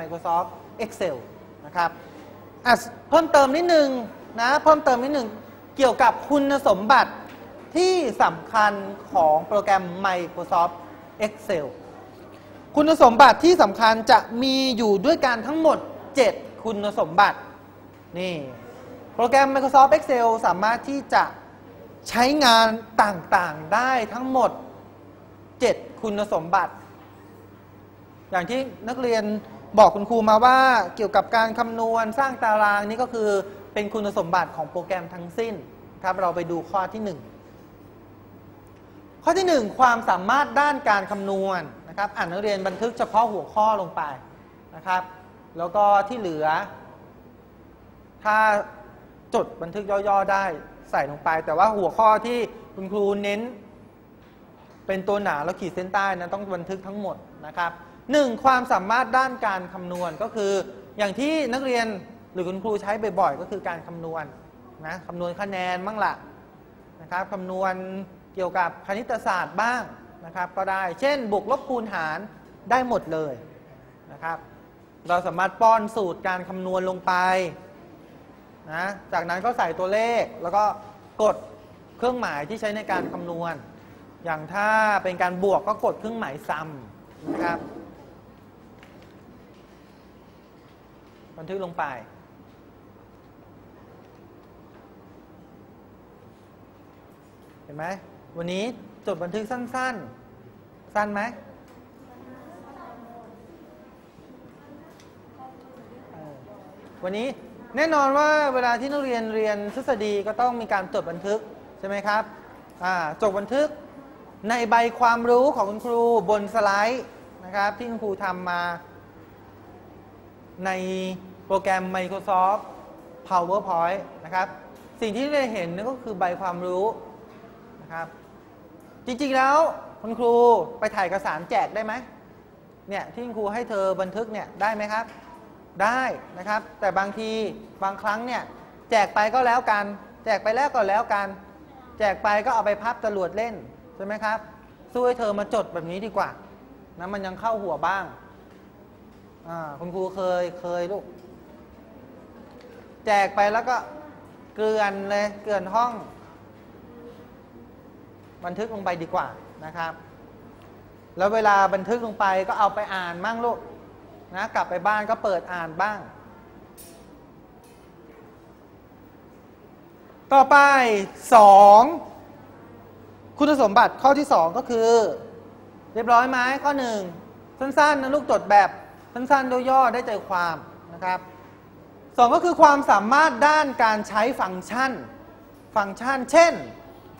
Microsoft Excel นะครับเพิ่มเติมนิดนึงนะเพิ่มเติมนิดนึงเกี่ยวกับคุณสมบัติที่สำคัญของโปรแกรม Microsoft Excel คุณสมบัติที่สำคัญจะมีอยู่ด้วยกันทั้งหมด 7 คุณสมบัตินี่โปรแกรม Microsoft Excel สามารถที่จะใช้งานต่างๆได้ทั้งหมด 7 คุณสมบัติ อย่างที่นักเรียน บอกคุณครูมาว่าเกี่ยวกับการคำนวณสร้างตารางนี่ก็คือเป็นคุณสมบัติของโปรแกรมทั้งสิ้นครับเราไปดูข้อที่ 1 ข้อที่ 1 ความสามารถด้านการคำนวณนะครับอ่านนักเรียนบันทึกเฉพาะหัวข้อลงไปนะครับ แล้วก็ที่เหลือ ถ้าจดบันทึกย่อๆได้ใส่ลงไป แต่ว่าหัวข้อที่คุณครูเน้น เป็นตัวหนาแล้วขีดเส้นใต้นะต้องบันทึกทั้งหมดนะครับ หนึ่งความสามารถด้านการคำนวณก็คืออย่างที่นักเรียนหรือคุณครูใช้บ่อยๆ ก็คือการคำนวณนะคำนวณคะแนนบ้างละนะครับคำนวณเกี่ยวกับคณิตศาสตร์บ้างนะครับ ก็ได้เช่น บวกลบคูณหารได้หมดเลยนะครับ เราสามารถป้อนสูตรการคำนวณลงไปนะจากนั้นก็ใส่ตัวเลขแล้วก็กดเครื่องหมายที่ใช้ในการคำนวณ อย่างถ้าเป็นการบวกก็กดเครื่องหมายซ้ำนะครับ บันทึกลงไป เห็นไหมวันนี้จดบันทึกสั้น ๆ สั้นไหมเออวันนี้แน่นอนว่าเวลาที่นักเรียนเรียนทฤษฎีก็ต้องมีการจดบันทึกใช่ไหมครับอ่าจดบันทึกในใบความรู้ของคุณครูบนสไลด์นะครับที่คุณครูทำมาใน โปรแกรม Microsoft PowerPoint นะครับ สิ่งที่ได้เห็นนั่นก็คือใบความรู้นะครับ จริงๆแล้วคุณครูไปถ่ายเอกสารแจกได้ไหมเนี่ยที่คุณครูให้เธอบันทึกเนี่ยได้ไหมครับ ได้นะครับ แต่บางทีบางครั้งเนี่ยแจกไปก็แล้วกัน แจกไปแล้วก็แล้วกัน แจกไปก็เอาไปพับจรวดเล่นใช่ไหมครับสู้ให้เธอมาจดแบบนี้ดีกว่านะมันยังเข้าหัวบ้างอ่าคุณครูเคยเคยลูก แจกไปแล้วก็เกลือนเลยเกลือนห้อง บันทึกลงไปดีกว่านะครับ แล้วเวลาบันทึกลงไปก็เอาไปอ่านมั่งลูกนะกลับไปบ้านก็เปิดอ่านบ้าง ต่อไป 2 คุณสมบัติข้อที่ 2 ก็คือ เรียบร้อยไหมข้อ 1 สั้นๆนะลูกจดแบบสั้นๆโดยย่อได้ใจความนะครับ สองก็คือความสามารถด้านการใช้ฟังก์ชัน ฟังก์ชัน เช่น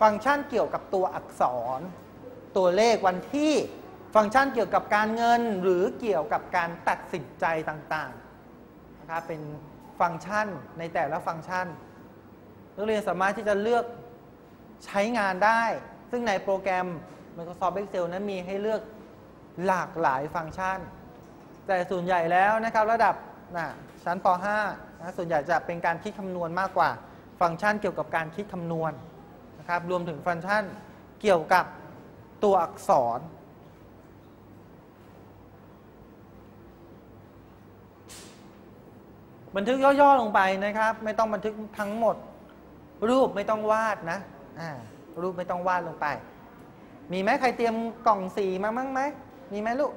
ฟังก์ชันเกี่ยวกับตัวอักษร ตัวเลขวันที่ ฟังก์ชันเกี่ยวกับการเงิน หรือเกี่ยวกับการตัดสินใจต่างๆนะครับเป็นฟังก์ชันในแต่ละฟังก์ชัน นักเรียนสามารถที่จะเลือกใช้งานได้ ซึ่งในโปรแกรม Microsoft Excel นั้นมีให้เลือกหลากหลายฟังก์ชัน แต่ส่วนใหญ่แล้วนะครับระดับนะชั้นป .5 นะส่วนใหญ่จะเป็นการคิดคำนวณมากกว่า ฟังก์ชันเกี่ยวกับการคิดคำนวณนะครับรวมถึงฟังก์ชันเกี่ยวกับตัวอักษร บันทึกย่อๆลงไปนะครับ ไม่ต้องบันทึกทั้งหมด รูปไม่ต้องวาดนะรูปไม่ต้องวาดลงไป มีไหมใครเตรียมกล่องสีมามั้งไหมมีไหมลูก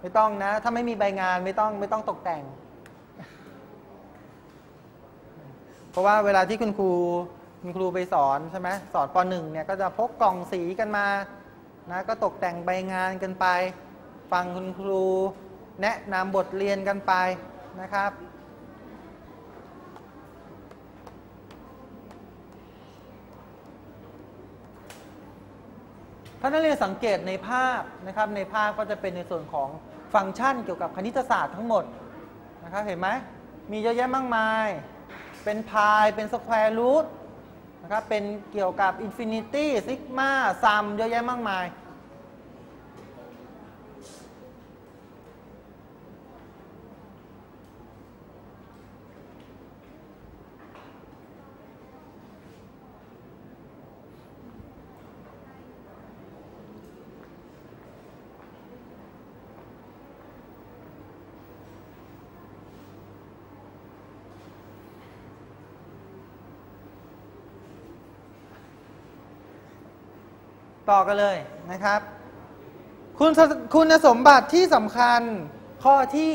ไม่ต้องนะ ถ้าไม่มีใบงานไม่ต้องไม่ต้องตกแต่ง เพราะว่าเวลาที่คุณครูคุณครูไปสอนใช่ไหมสอนป .1 เนี่ยก็จะพกกล่องสีกันมานะก็ตกแต่งใบงานกันไป ฟังคุณครู แนะนำบทเรียนกันไปนะครับ ถ้านักเรียนสังเกตในภาพนะครับในภาพก็จะเป็นในส่วนของฟังก์ชันเกี่ยวกับคณิตศาสตร์ทั้งหมดนะครับเห็นไหมมีเยอะแยะมากมาย เป็นพายเป็นสแควร์รูทนะครับเป็นเกี่ยวกับอินฟินิตี้ซิกมาซัมเยอะแยะมากมาย ต่อกันเลยนะครับ คุณคุณสมบัติที่สำคัญข้อที่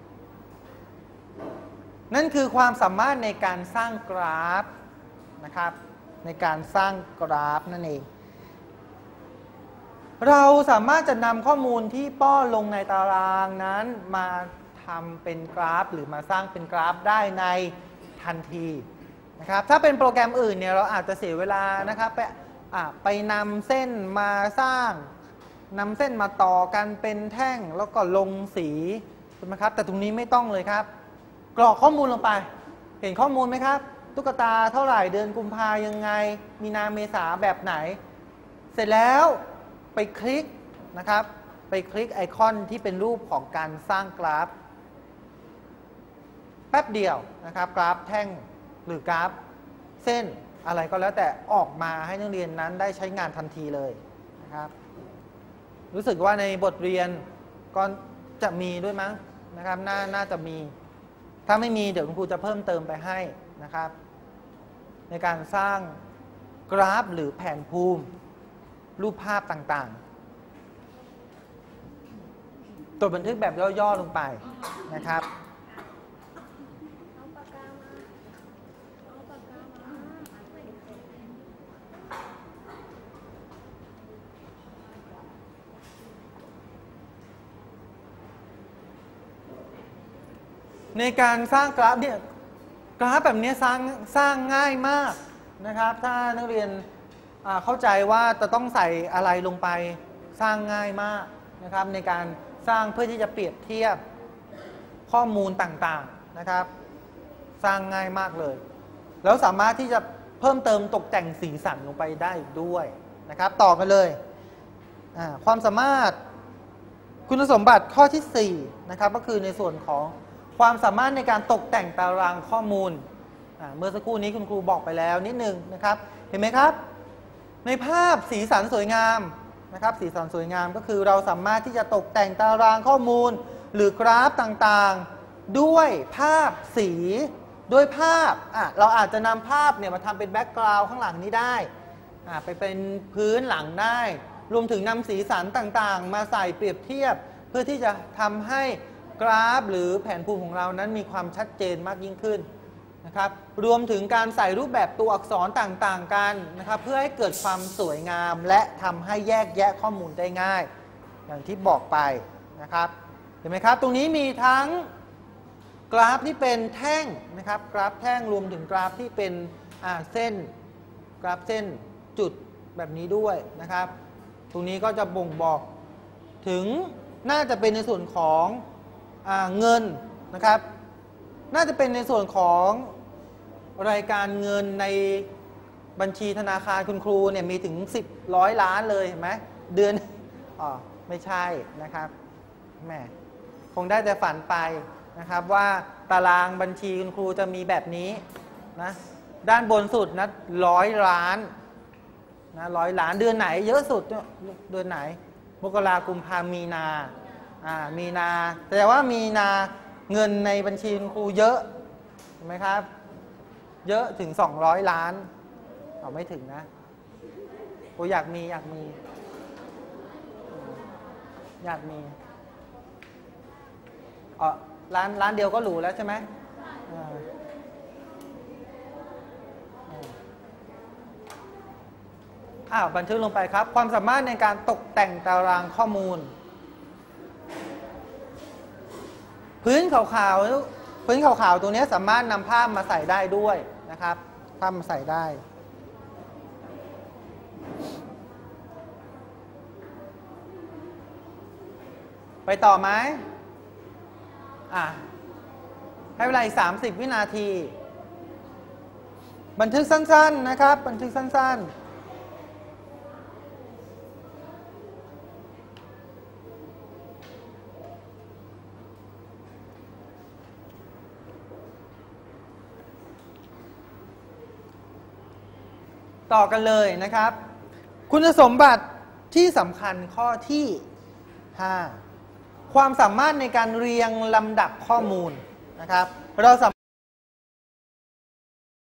3 นั่นคือความสามารถในการสร้างกราฟนะครับ ในการสร้างกราฟนั่นเอง เราสามารถจะนำข้อมูลที่ป้อนลงในตารางนั้นมาทำเป็นกราฟ หรือมาสร้างเป็นกราฟได้ในทันทีนะครับ ถ้าเป็นโปรแกรมอื่นเนี่ยเราอาจจะเสียเวลานะครับไป ไปนำเส้นมาสร้างนำเส้นมาต่อกันเป็นแท่งแล้วก็ลงสีใช่ไหมครับ แต่ตรงนี้ไม่ต้องเลยครับ กรอกข้อมูลลงไป เห็นข้อมูลไหมครับ ตุ๊กตาเท่าไหร่เดือนกุมภายังไง มีนาเมษาแบบไหน เสร็จแล้วไปคลิกนะครับ ไปคลิกไอคอนที่เป็นรูปของการสร้างกราฟ แป๊บเดียวนะครับ กราฟแท่งหรือกราฟเส้น อะไรก็แล้วแต่ออกมาให้นักเรียนนั้นได้ใช้งานทันทีเลยนะครับ รู้สึกว่าในบทเรียนก็จะมีด้วยมั้งนะครับนน่าจะมี ถ้าไม่มีเดี๋ยวคุณครูจะเพิ่มเติมไปให้นะครับ ในการสร้างกราฟหรือแผนภูมิ รูปภาพต่างๆตรวจบันทึกแบบย่อๆลงไปนะครับ เอาปากกามา เอาปากกามา ในการสร้างกราฟเนี่ยกราฟแบบนี้สร้างสร้างง่ายมากนะครับ ถ้านักเรียนเข้าใจว่าจะต้องใส่อะไรลงไปสร้างง่ายมากนะครับ ในการสร้างเพื่อที่จะเปรียบเทียบข้อมูลต่างๆนะครับ สร้างง่ายมากเลย แล้วสามารถที่จะเพิ่มเติมตกแต่งสีสันลงไปได้อีกด้วยนะครับ ต่อกันเลยความสามารถคุณสมบัติข้อที่4นะครับก็คือในส่วนของ ความสามารถในการตกแต่งตารางข้อมูล เมื่อสักครู่นี้คุณครูบอกไปแล้วนิดนึงนะครับ เห็นไหมครับ ในภาพสีสันสวยงามนะครับ สีสันสวยงามก็คือเราสามารถที่จะตกแต่งตารางข้อมูล หรือกราฟต่างๆ ด้วยภาพสีด้วยภาพอะเราอาจจะนำภาพเนี่ยมาทำเป็นแบ็กกราวด์ข้างหลังนี้ได้อะไปเป็นพื้นหลังได้ รวมถึงนำสีสันต่างๆ มาใส่เปรียบเทียบ เพื่อที่จะทำให้ กราฟหรือแผนภูมิของเรานั้นมีความชัดเจนมากยิ่งขึ้นนะครับรวมถึงการใส่รูปแบบตัวอักษรต่างๆกันนะครับเพื่อให้เกิดความสวยงามและทำให้แยกแยะข้อมูลได้ง่าย อย่างที่บอกไปนะครับเห็นไหมครับ ตรงนี้มีทั้งกราฟที่เป็นแท่งนะครับกราฟแท่งรวมถึงกราฟที่เป็นเส้น กราฟเส้นจุดแบบนี้ด้วยนะครับ ตรงนี้ก็จะบ่งบอกถึงน่าจะเป็นในส่วนของ เงินนะครับ น่าจะเป็นในส่วนของรายการเงินในบัญชีธนาคารคุณครูเนี่ยมีถึง 10ร้อยล้านเลยเห็นไหมเดือนอ๋อไม่ใช่นะครับแหมคงได้แต่ฝันไปนะครับว่าตารางบัญชีคุณครูจะมีแบบนี้นะด้านบนสุดนะร้อยล้านนะร้อยล้านเดือนไหน เยอะสุดเดือนไหน มกรากุมภามีนา มีนาแต่ว่ามีนาเงินในบัญชีคุณครูเยอะเห็นไหมครับ เยอะถึง 200 ล้านเอาไม่ถึงนะโอ้อยากมีอยากมี อยากมีอ๋อร้านร้านเดียวก็หรูแล้วใช่ไหมอ่าอ้าวบันทึกลงไปครับ ความสามารถในการตกแต่งตารางข้อมูล พื้นขาวๆพื้นขาวๆตัวนี้สามารถนำภามาใส่ได้ด้วยนะครับภามาใส่ได้ไปต่อไหมอะ ให้เวลาอีก 30 วินาที บันทึกสั้น ๆ นะครับ บันทึกสั้น ๆ ต่อกันเลยนะครับ คุณสมบัติที่สำคัญข้อที่ 5 ความสามารถในการเรียงลำดับข้อมูลนะครับ เราสาม